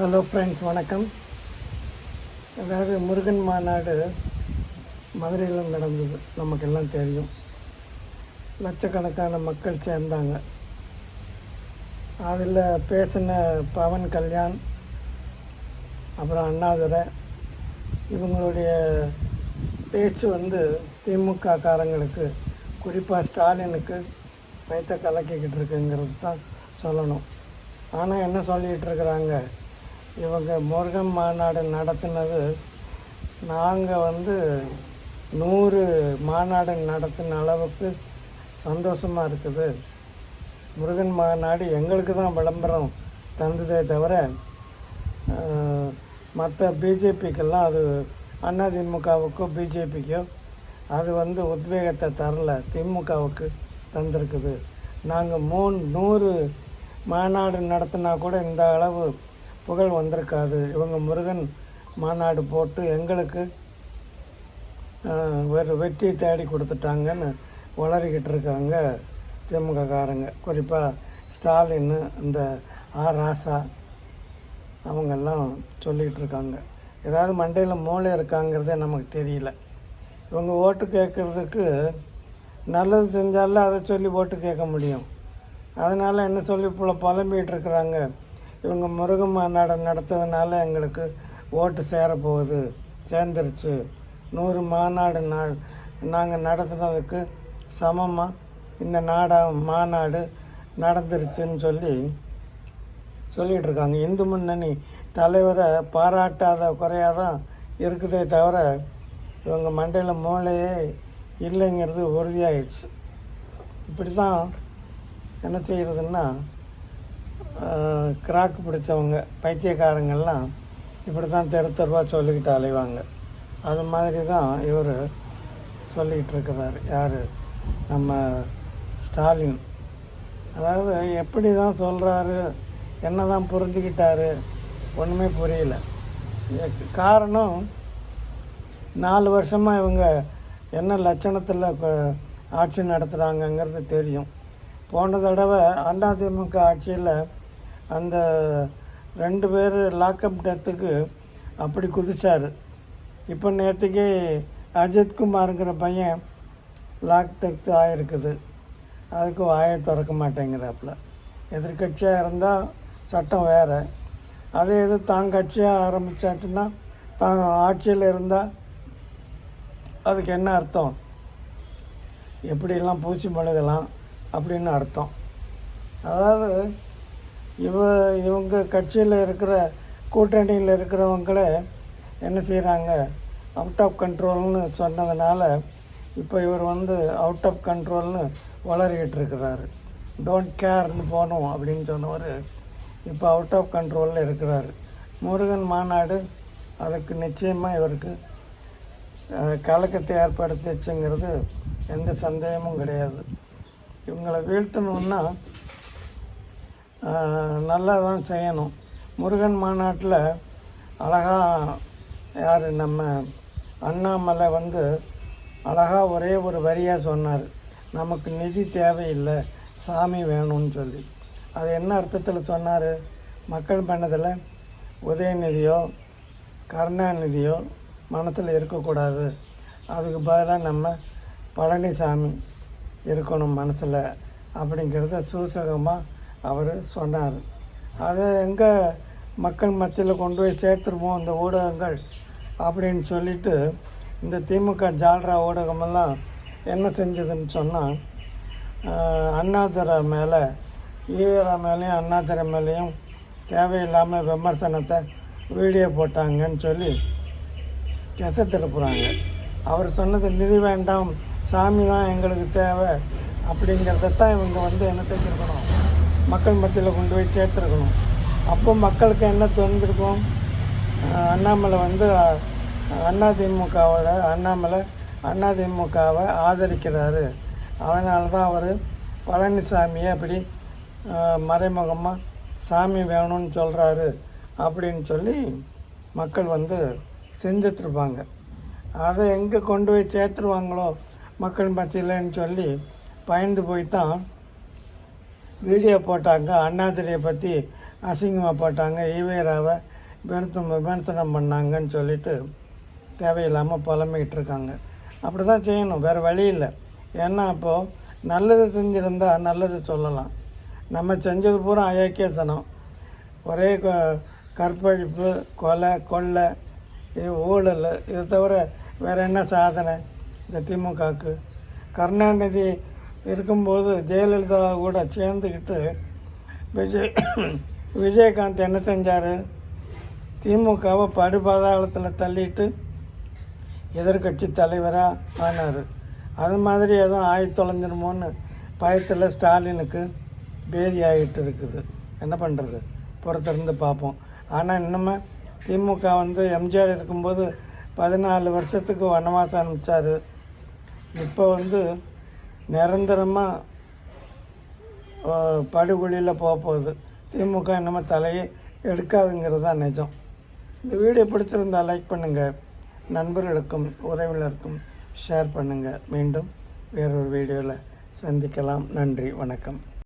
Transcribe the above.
Hello friends வணக்கம். அதாவது முருகன் மாநாடு மதுரையில் நடந்தது. நமக்கெல்லாம் தெரியும். லட்சக்கணக்கான மக்கள் சேர்ந்தாங்க. அதில் பேசின பவன் கல்யாண் அப்புறம் அண்ணாதுரை இவங்களுடைய பேச்சு வந்து திமுக காரங்களுக்கு குறிப்பாக ஸ்டாலினுக்கு வைத்த கலக்கிக்கிட்டு இருக்குங்கிறது தான் சொல்லணும். ஆனால் என்ன சொல்லிகிட்டு இருக்கிறாங்க? இவங்க முருகன் மாநாடு நடத்தினது நாங்கள் வந்து நூறு மாநாடு நடத்தின அளவுக்கு சந்தோஷமாக இருக்குது. முருகன் மாநாடு எங்களுக்கு தான் விளம்பரம் தந்ததே தவிர மற்ற பிஜேபிக்கெல்லாம் அது அதிமுகவுக்கோ பிஜேபிக்கோ அது வந்து உத்வேகத்தை தரல திமுகவுக்கு தந்திருக்குது. நாங்கள் மூணு நூறு மாநாடு நடத்தினா கூட இந்த அளவு புகழ் வந்திருக்காது. இவங்க முருகன் மாநாடு போட்டு எங்களுக்கு ஆஹ், ஒரு தேடி கொடுத்துட்டாங்கன்னு வளரிக்கிட்டு இருக்காங்க திமுக காரங்க குறிப்பாக ஸ்டாலின் இந்த ஆர். ராசா அவங்கெல்லாம் சொல்லிக்கிட்டு இருக்காங்க. ஏதாவது மண்டையில் மூளை இருக்காங்கிறதே நமக்கு தெரியல. இவங்க ஓட்டு கேட்குறதுக்கு நல்லது செஞ்சாலும் அதை சொல்லி ஓட்டு கேட்க முடியும். அதனால் என்ன சொல்லி இப்போ புலம்பிகிட்டு இருக்கிறாங்க? இவங்க முருகன் மாநாடு நடத்ததுனால எங்களுக்கு ஓட்டு சேரப்போகுது. சேர்ந்துருச்சு. நூறு மாநாடு நா நாங்கள் நடத்துனதுக்கு சமமாக இந்த நாடா மாநாடு நடந்துருச்சுன்னு சொல்லி சொல்லிகிட்டு இருக்காங்க இந்து முன்னணி தலைவரை பாராட்டாத குறையாதான் இருக்குதே தவிர இவங்க மண்டையில் மூளையே இல்லைங்கிறது உறுதியாயிடுச்சு. இப்படி தான் என்ன செய்கிறதுன்னா கிராக் பிடிச்சவங்க பைத்தியக்காரங்கள்லாம் இப்படி தான் தெரு தெருவாக சொல்லிக்கிட்டு அலைவாங்க. அது மாதிரி தான் இவர் சொல்லிக்கிட்டு இருக்கிறார் யார்? நம்ம ஸ்டாலின். அதாவது எப்படி தான் சொல்கிறாரு என்ன தான் புரிஞ்சுக்கிட்டாரு? ஒன்றுமே புரியல. காரணம் நாலு வருஷமாக இவங்க என்ன லட்சணத்தில் ஆட்சி நடத்துகிறாங்கங்கிறது தெரியும். போன தடவை அதிமுக ஆட்சியில் அந்த ரெண்டு பேர் லாக்அப் டெத்துக்கு அப்படி குதிச்சார். இப்போ நேற்றுக்கே அஜித்குமாருங்கிற பையன் லாக் டெத்து ஆகிருக்குது அதுக்கு வாயை திறக்க மாட்டேங்கிறாப்புல. எதிர்கட்சியாக இருந்தால் சட்டம் வேறு. அதே இது தான் கட்சியாக ஆரம்பித்தாச்சுன்னா தான் ஆட்சியில் இருந்தால் அதுக்கு என்ன அர்த்தம்? எப்படியெல்லாம் பூச்சி மழுகலாம் அப்படின்னு அர்த்தம். அதாவது இவ இவங்க கட்சியில் இருக்கிற கூட்டணியில் இருக்கிறவங்கள என்ன செய்கிறாங்க அவுட் ஆஃப் கண்ட்ரோல்னு சொன்னதுனால இப்போ இவர் வந்து அவுட் ஆஃப் கண்ட்ரோல்னு வளரிக்கிட்டு இருக்கிறாரு. டோன்ட் கேர்னு போகணும் அப்படின்னு சொன்னவர் இப்போ அவுட் ஆஃப் கண்ட்ரோலில் இருக்கிறார். முருகன் மாநாடு அதுக்கு நிச்சயமாக இவருக்கு கலக்கத்தை ஏற்படுத்திச்சுங்கிறது எந்த சந்தேகமும் கிடையாது. இவங்களை வீழ்த்தணுன்னா நல்லா தான் செய்யணும். முருகன் மாநாட்டில் அழகாக யார் நம்ம அண்ணாமலை வந்து அழகாக ஒரே ஒரு வரியாக சொன்னார். நமக்கு நிதி தேவையில்லை சாமி வேணும்னு சொல்லி. அது என்ன அர்த்தத்தில் சொன்னார்? மக்கள் பண்ணதில் உதயநிதியோ கருணாநிதியோ மனசில் இருக்கக்கூடாது. அதுக்கு பதிலாக நம்ம பழனிசாமி இருக்கணும் மனசில் அப்படிங்கிறத சூசகமாக அவர் சொன்னார். அதை எங்கே மக்கள் மத்தியில் கொண்டு போய் சேர்த்துருமோ இந்த ஊடகங்கள் அப்படின்னு சொல்லிட்டு இந்த திமுக ஜால்ரா ஊடகமெல்லாம் என்ன செஞ்சதுன்னு சொன்னால் அண்ணாதுரை மேலே ஈவேரா மேலேயும் அண்ணாதுரை மேலேயும் தேவையில்லாமல் விமர்சனத்தை வீடியோ போட்டாங்கன்னு சொல்லி திசை திருப்புறாங்க. அவர் சொன்னது நிதி வேண்டாம் சாமி தான் எங்களுக்கு தேவை அப்படிங்கிறத தான் இவங்க வந்து என்ன செஞ்சுருக்கணும்? மக்கள் மத்தியில் கொண்டு போய் சேர்த்துருக்கணும். அப்போ மக்களுக்கு என்ன தோன்றிருக்கும்? அண்ணாமலை வந்து அதிமுகவோட அண்ணாமலை அதிமுகவை ஆதரிக்கிறாரு. அதனால தான் அவர் பழனிசாமியை அப்படி மறைமுகமாக சாமி வேணும்னு சொல்கிறாரு அப்படின்னு சொல்லி மக்கள் வந்து செஞ்சிட்ருப்பாங்க அதை எங்கே கொண்டு போய் சேர்த்துருவாங்களோ மக்கள் மத்தியில்னு சொல்லி பயந்து போய் தான் வீடியோ போட்டாங்க அண்ணாதிரியை பற்றி அசிங்கமாக போட்டாங்க ஈவேராவை விமர்சனம் விமர்சனம் பண்ணாங்கன்னு சொல்லிட்டு தேவையில்லாமல் புலம்பிக்கிட்டு இருக்காங்க. அப்படி தான் செய்யணும் வேறு வழி இல்லை. ஏன்னா அப்போது நல்லது செஞ்சுருந்தா நல்லது சொல்லலாம். நம்ம செஞ்சது பூரா அயோக்கியத்தனம். ஒரே க- கற்பழிப்பு கொலை கொள்ளை இது ஊழல் இதை தவிர வேறு என்ன சாதனை? இந்த திமுகவுக்கு. கருணாநிதி இருக்கும்போது ஜெயலலிதா கூட சேர்ந்துக்கிட்டு விஜய் விஜயகாந்த் என்ன செஞ்சார்? திமுகவை படுபாதாளத்தில் தள்ளிட்டு எதிர்க்கட்சி தலைவராக ஆனார். அது மாதிரி எதுவும் ஆகி தொலைஞ்சிருமோன்னு பயத்தில் ஸ்டாலினுக்கு பேதி ஆகிட்டு இருக்குது. என்ன பண்ணுறது பொறுத்திருந்து பார்ப்போம். ஆனால் இன்னுமே திமுக வந்து எம்ஜிஆர் இருக்கும்போது பதினாலு வருஷத்துக்கு வனவாசம் அனுப்பிச்சார். இப்போ வந்து நிரந்தரமாக படுகொலியில் போக போகுது. திமுக என்னமோ தலையை எடுக்காதுங்கிறது தான் நிஜம். இந்த வீடியோ பிடிச்சிருந்தா லைக் பண்ணுங்கள் நண்பர்களுக்கும் உறவினருக்கும் ஷேர் பண்ணுங்கள் மீண்டும் வேறொரு வீடியோவில் சந்திக்கலாம். நன்றி வணக்கம்.